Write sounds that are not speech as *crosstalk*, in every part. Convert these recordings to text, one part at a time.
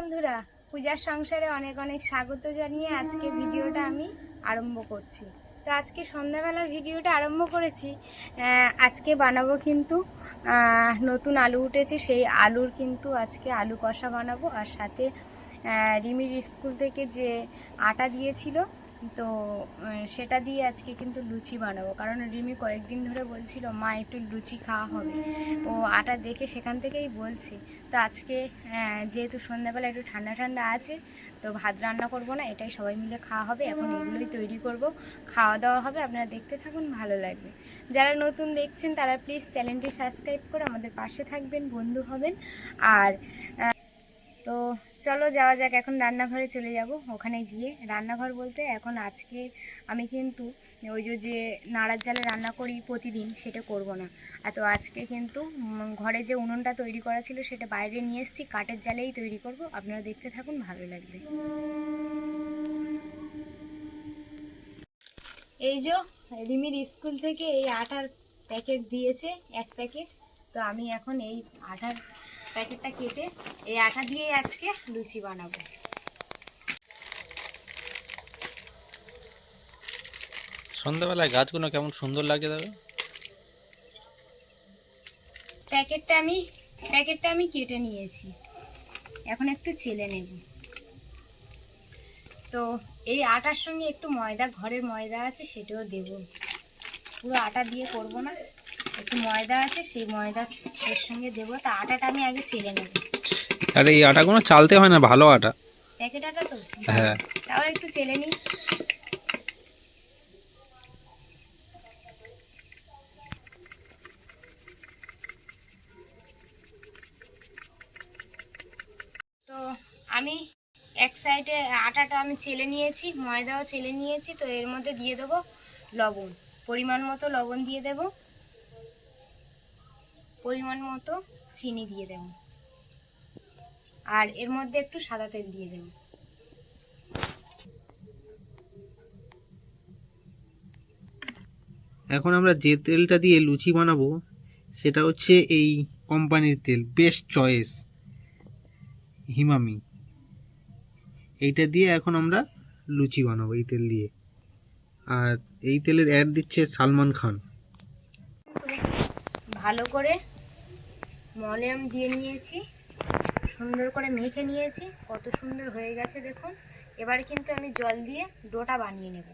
বন্ধুরা, পূজার সংসারে অনেক অনেক স্বাগত জানিয়ে আজকে ভিডিওটা আমি আরম্ভ করছি। তো আজকে সন্ধ্যাবেলা ভিডিওটা আরম্ভ করেছি। আজকে বানাবো কিন্তু নতুন আলু উঠেছে, সেই আলুর কিন্তু আজকে আলু কষা বানাবো। আর সাথে রিমির স্কুল থেকে যে আটা দিয়েছিল তো সেটা দিয়ে আজকে কিন্তু লুচি বানাবো। কারণ রিমি কয়েকদিন ধরে বলছিল, মা, একটু লুচি খাওয়া হবে। ও আটা দেখে সেখান থেকেই বলছি, তো আজকে যেহেতু সন্ধ্যাবেলা একটু ঠান্ডা ঠান্ডা আছে, তো ভাত রান্না করব না, এটাই সবাই মিলে খাওয়া হবে। এখন এগুলোই তৈরি করব। খাওয়া দাওয়া হবে, আপনারা দেখতে থাকুন, ভালো লাগবে। যারা নতুন দেখছেন, তারা প্লিজ চ্যানেলটি সাবস্ক্রাইব করে আমাদের পাশে থাকবেন, বন্ধু হবেন। আর তো চলো যাওয়া যাক, এখন রান্নাঘরে চলে যাব। ওখানে গিয়ে রান্নাঘর বলতে এখন আজকে আমি কিন্তু ওই যে নাড়ার জালে রান্না করি প্রতিদিন সেটা করব না। আর তো আজকে কিন্তু ঘরে যে উনুনটা তৈরি করা ছিল সেটা বাইরে নিয়ে এসেছি, কাঠের জালেই তৈরি করব। আপনারা দেখতে থাকুন, ভালো লাগবে। এই যে, রিমির স্কুল থেকে এই আটার প্যাকেট দিয়েছে, এক প্যাকেট। তো আমি এখন এই আটার প্যাকেটটা কেটে এই আটা দিয়ে আজকে লুচি বানাবো। সন্ধ্যাবেলায় গাছগুলো কেমন সুন্দর লাগে দাদা? প্যাকেটটা আমি প্যাকেটটা আমি কেটে নিয়েছি। এখন একটু চেলে নেব। তো এই আটার সঙ্গে একটু ময়দা ঘরের ময়দা আছে সেটাও দেব। পুরো আটা দিয়ে করব না। একটু ময়দা আছে সেই ময়দা এর সঙ্গে দেবো। তা আটাটা আমি আগে চেলে নেব। আর এই আটাগুলো চালতে হয় না ভালো আটা। প্যাকেট আটা তো? হ্যাঁ। তাও একটু চেলে নিই। তো আমি এক সাইডে আটাটা আমি চেলে নিয়েছি ময়দাও চেলে নিয়েছি তো এর মধ্যে দিয়ে দেবো লবণ। পরিমাণ মতো লবণ দিয়ে দেব। পরিমাণ মতো চিনি দিয়ে দেব। আর এর মধ্যে একটু সাদা তেল দিয়ে দেবো। এখন আমরা যে তেলটা দিয়ে লুচি বানাবো সেটা হচ্ছে এই কোম্পানির তেল বেস্ট চয়েস হিমামি। এইটা দিয়ে এখন আমরা লুচি বানাবো এই তেল দিয়ে। আর এই তেলের অ্যাড দিচ্ছে সালমান খান। ভালো করে মলম দিয়ে নিয়েছি। সুন্দর করে মেখে নিয়েছি। কত সুন্দর হয়ে গেছে দেখুন। এবার কিন্তু আমি জল দিয়ে ডোটা বানিয়ে নেব।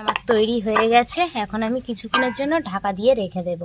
আমার তৈরি হয়ে গেছে। এখন আমি কিছুক্ষণের জন্য ঢাকা দিয়ে রেখে দেব।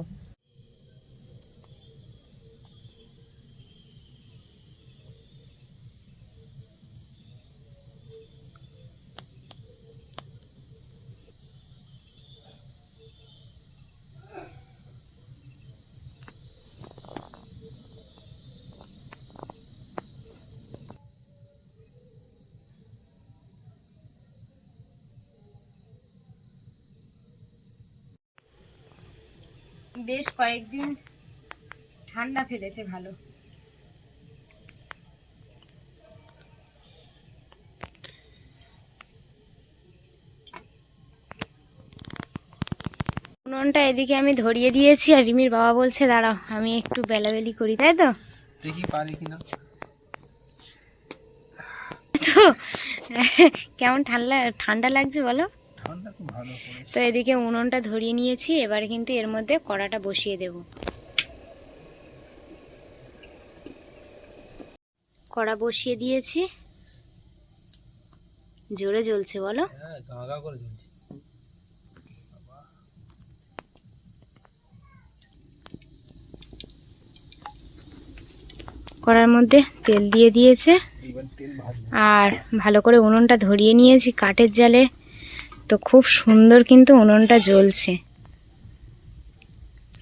বেশ কয়েকদিন ঠান্ডা ফেলেছে ভালো। উনুনটা এদিকে আমি ধরিয়ে দিয়েছি আর রিমির বাবা বলছে দাঁড়াও আমি একটু বেলাবেলি করি। তাই তো? দেখি পারি কিনা? তো কেমন ঠান্ডা ঠান্ডা লাগছে বলো? তো এদিকে উনুনটা ধরিয়ে নিয়েছি এবার কিন্তু এর মধ্যে কড়াটা বসিয়ে দেব। কড়া বসিয়ে দিয়েছি। জোরে জ্বলছে বলো। হ্যাঁ কড়ার মধ্যে তেল দিয়ে দিয়েছে। আর ভালো করে উনুনটা ধরিয়ে নিয়েছি কাঠের জালে। তো খুব সুন্দর কিন্তু উনুনটা জ্বলছে।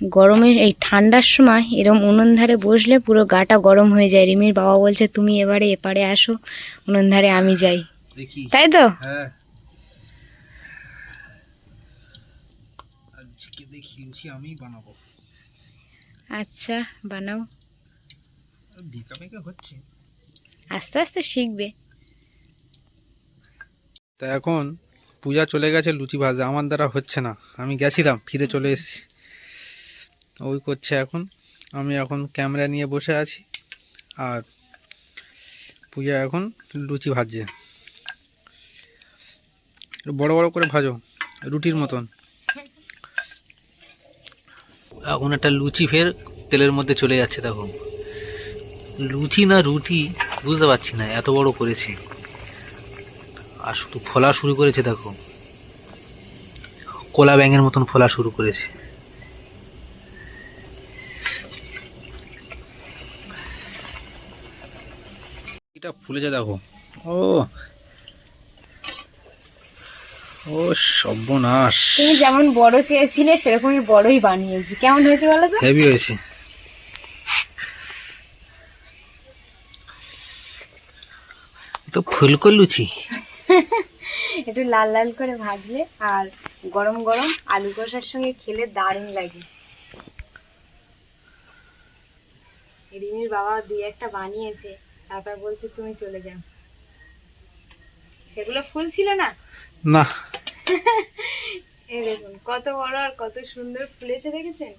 গরমের এই ঠান্ডার সময় এরম উনুন ধারে বসলে পুরো গাটা গরম হয়ে যায়। রিমির বাবা বলছে তুমি এবারে এপারে আসো উনুন ধারে আমি যাই। তাই তো? হ্যাঁ। আজকে দেখি লুচি আমি বানাবো। আচ্ছা বানাও। হচ্ছে। আস্তে আস্তে শিখবে। তা এখন পূজা চলে গেছে, লুচি ভাজা। আমার দ্বারা হচ্ছে না। আমি গেছিলাম, ফিরে চলে এসেছি। ওই করছে এখন। আমি এখন ক্যামেরা নিয়ে বসে আছি। আর পূজা এখন লুচি ভাজছে। বড় বড় করে ভাজো, রুটির মতন। এখন একটা লুচি ফের তেলের মধ্যে চলে যাচ্ছে, দেখো। লুচি না রুটি, বুঝতে পারছি না, এত বড় করেছে। আর শুধু ফোলা শুরু করেছে দেখো। কোলা ব্যাঙের মতন ফোলা শুরু করেছে। এটা ফুলেছে দেখো। ও। ও সর্বনাশ। তুমি যেমন বড় চেয়েছিলে সেরকমই বড়ই বানিয়েছি। কেমন হয়েছে বলো তো? হেভি হয়েছে। তো ফুলকো লুচি। একটু লাল লাল করে ভাজলে আর গরম গরম আলু কষার সঙ্গে খেলে দারুণ লাগে। রিমির বাবা দুই একটা বানিয়েছে তারপর বলছে তুমি চলে যাও। সেগুলো ফুল ছিল না? না। *laughs* এই দেখুন কত বড় আর কত সুন্দর ফুলেছে দেখেছেন?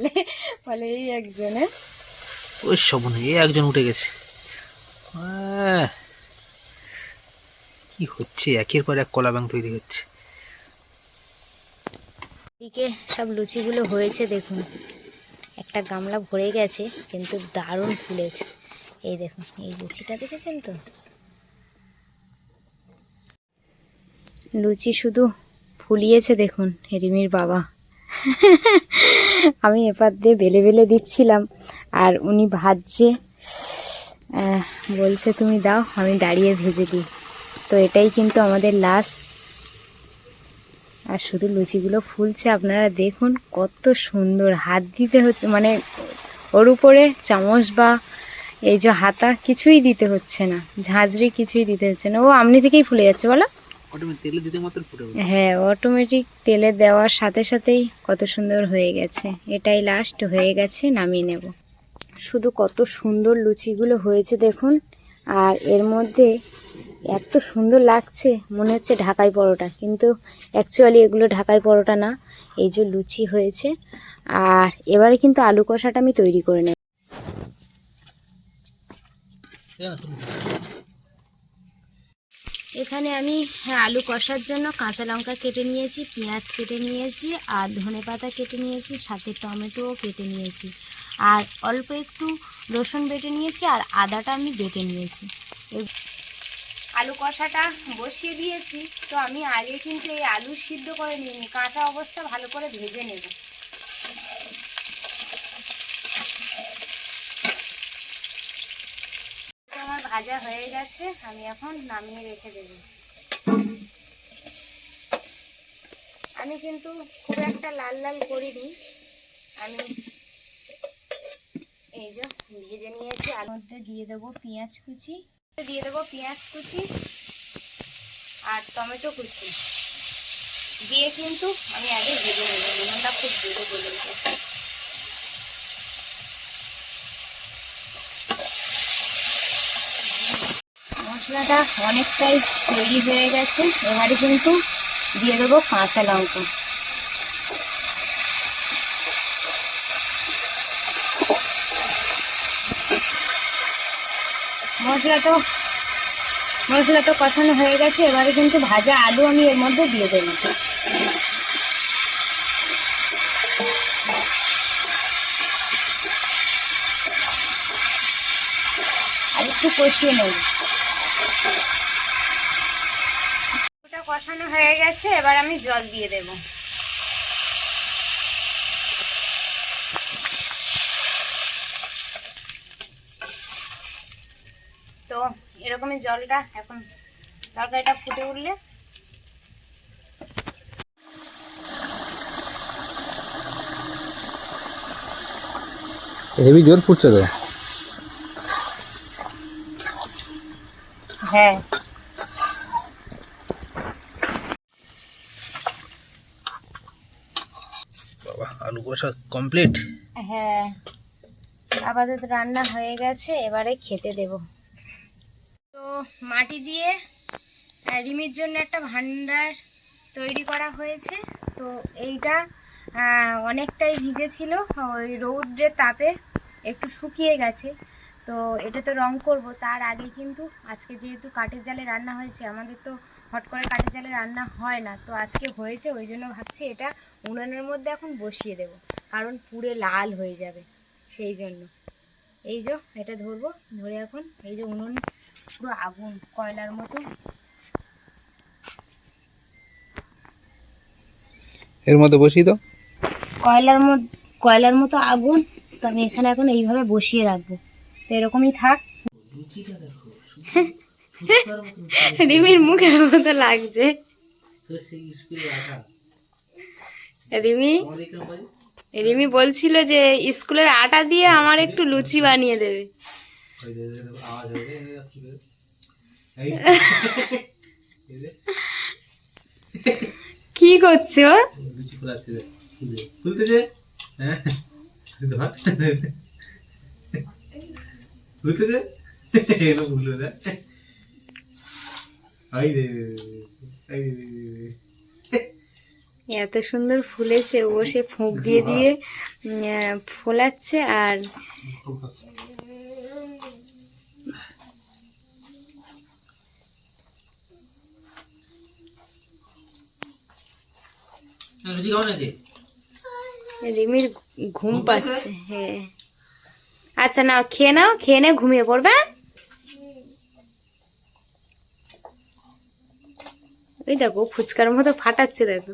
বলে বলে এই একজনে ওই সবনে এই একজন উঠে গেছে। কি হচ্ছে? একের পর এক কলা ব্যাং তৈরি হচ্ছে। এদিকে সব লুচিগুলো হয়েছে দেখুন। একটা গামলা ভরে গেছে কিন্তু দারুণ ফুলেছে। এই দেখুন এই লুচিটা দেখেছেন তো? লুচি শুধু ফুলিয়েছে দেখুন রিমির বাবা। *laughs* আমি এপার দিয়ে বেলে বেলে দিচ্ছিলাম, আর উনি ভাজছে। বলছে, তুমি দাও, আমি দাঁড়িয়ে ভেজে দিই। তো এটাই কিন্তু আমাদের লাস্ট আর শুধু লুচিগুলো ফুলছে, আপনারা দেখুন কত সুন্দর হাত দিতে হচ্ছে মানে ওর উপরে চামচ বা এই যে হাতা কিছুই দিতে হচ্ছে না, ঝাঁঝরি কিছুই দিতে হচ্ছে না। ও আমনি থেকেই ফুলে যাচ্ছে, বলো। হ্যাঁ অটোমেটিক তেলে দেওয়ার সাথে সাথেই কত সুন্দর হয়ে গেছে। এটাই লাস্ট হয়ে গেছে নামিয়ে নেব। শুধু কত সুন্দর লুচিগুলো হয়েছে দেখুন আর এর মধ্যে এত সুন্দর লাগছে মনে হচ্ছে ঢাকাই পরোটা। কিন্তু অ্যাকচুয়ালি এগুলো ঢাকাই পরোটা না এই যে লুচি হয়েছে। আর এবারে কিন্তু আলু কষাটা আমি তৈরি করে নেব। এখানে আমি হ্যাঁ, আলু কষার জন্য কাঁচা লঙ্কা কেটে নিয়েছি পেঁয়াজ কেটে নিয়েছি আর ধনে পাতা কেটে নিয়েছি সাথে টমেটোও কেটে নিয়েছি। আর অল্প একটু রসুন বেটে নিয়েছি আর আদাটা আমি বেটে নিয়েছি। আলু কষাটা বসিয়ে দিয়েছি। তো আমি আগে কিন্তু এই আলু সিদ্ধ করে নিইনি কাঁচা অবস্থা ভালো করে ভেজে নেব তো আমার ভাজা হয়ে গেছে, আমি এখন নামিয়ে রেখে দেব। আমি কিন্তু খুব একটা লাল লাল করিনি। আমি এই যে ভেজে নিয়েছি আর মধ্যে দিয়ে দেবো পেঁয়াজ কুচি। দিয়ে দেবো পেঁয়াজ কুচি আর টমেটো কুচি। দিয়ে কিন্তু আমি আগে ভেজে নেব, নুনটা খুব ভেজে গলে মশলাটা অনেকটাই তৈরি হয়ে গেছে। এবারে কিন্তু দিয়ে দেবো কাঁচা লঙ্কা। মশলা তো মশলা তো কষানো হয়ে গেছে। এবারে কিন্তু ভাজা আলু আমি এর মধ্যে দিয়ে দেবো। আর একটু কষিয়ে নেব। কষানো হয়ে গেছে এবার আমি জল দিয়ে দেব। তো এরকমই জলটা এখন তরকারিটা ফুটে উঠলে। হেভি জোর ফুটছে তো? হ্যাঁ। কষা কমপ্লিট হ্যাঁ। আপাতত রান্না হয়ে গেছে, এবারে খেতে দেব। তো মাটি দিয়ে রিমির জন্য একটা ভান্ডার তৈরি করা হয়েছে। তো এইটা অনেকটাই ভিজেছিল, ওই রৌদ্রের তাপে একটু শুকিয়ে গেছে। তো এটা তো রং করব তার আগে কিন্তু আজকে যেহেতু কাঠের জালে রান্না হয়েছে আমাদের তো হট করে কাঠের জালে রান্না হয় না তো আজকে হয়েছে ওই জন্য ভাবছি এটা উনুনের মধ্যে এখন বসিয়ে দেব কারণ পুড়ে লাল হয়ে যাবে সেই জন্য। এই যে এটা ধরবো ধরে এখন এই যে উনুন পুরো আগুন কয়লার মতো। এর মধ্যে বসিয়ে দাও। কয়লার মধ্যে কয়লার মতো আগুন তো আমি এখানে এখন এইভাবে বসিয়ে রাখব। তো এরকমই থাক। রিমির মুখের মতো লাগছে। রিমি? রিমি বলছিল যে স্কুলের আটা দিয়ে আমার একটু লুচি বানিয়ে দেবে। কি করছ হ্যাঁ। ভুলো আই আই এত সুন্দর ফুলেছে ও সে ফুঁক দিয়ে দিয়ে ফোলাচ্ছে আর আছে? রিমির ঘুম? পাচ্ছে হ্যাঁ। আচ্ছা নাও খেয়ে নাও খেয়ে নে ঘুমিয়ে পড়বে। ওই দেখো ফুচকার মতো ফাটাচ্ছে দেখো।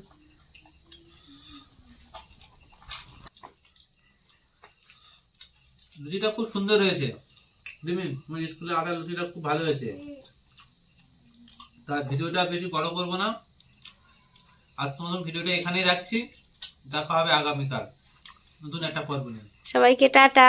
লুচিটা খুব সুন্দর হয়েছে। স্কুলে আটা লুচিটা খুব ভালো হয়েছে। তার ভিডিওটা বেশি বড় করব না। আজকের মতন ভিডিওটা এখানেই রাখছি। দেখা হবে আগামীকাল। নতুন একটা পর্ব নিয়ে। সবাইকে টাটা।